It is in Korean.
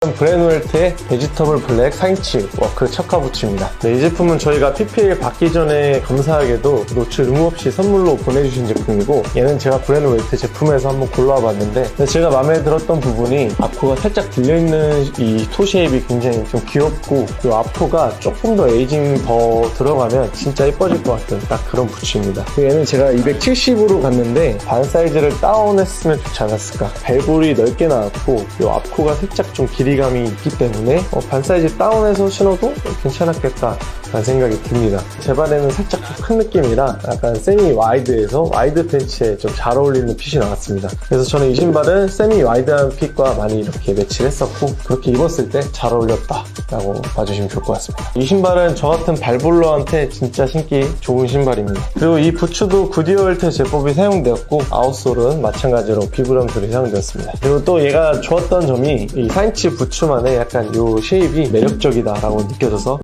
브레노엘트의 베지터블 블랙 4인치 워크 척화 부츠입니다. 네, 이 제품은 저희가 PPL 받기 전에 감사하게도 노출 의무 없이 선물로 보내주신 제품이고 얘는 제가 브레노엘트 제품에서 한번 골라봤는데 근데 제가 마음에 들었던 부분이 앞코가 살짝 들려있는 이 토 쉐입이 굉장히 좀 귀엽고 이 앞코가 조금 더 에이징 더 들어가면 진짜 예뻐질 것 같은 딱 그런 부츠입니다. 그리고 얘는 제가 270으로 갔는데 반 사이즈를 다운했으면 좋지 않았을까. 벨볼이 넓게 나왔고 이 앞코가 살짝 좀 길 이감이 있기 때문에 어, 반 사이즈 다운해서 신어도 괜찮았겠다. 라는 생각이 듭니다. 제 발에는 살짝 좀큰 느낌이라 약간 세미 와이드에서 와이드 팬츠에 좀 잘 어울리는 핏이 나왔습니다. 그래서 저는 이 신발은 세미 와이드한 핏과 많이 이렇게 매치를 했었고 그렇게 입었을 때 잘 어울렸다 라고 봐주시면 좋을 것 같습니다. 이 신발은 저 같은 발볼러한테 진짜 신기 좋은 신발입니다. 그리고 이 부츠도 구디어웰트 제법이 사용되었고 아웃솔은 마찬가지로 비브럼들이 사용되었습니다. 그리고 또 얘가 좋았던 점이 이 4인치 부츠만의 약간 이 쉐입이 매력적이다라고 느껴져서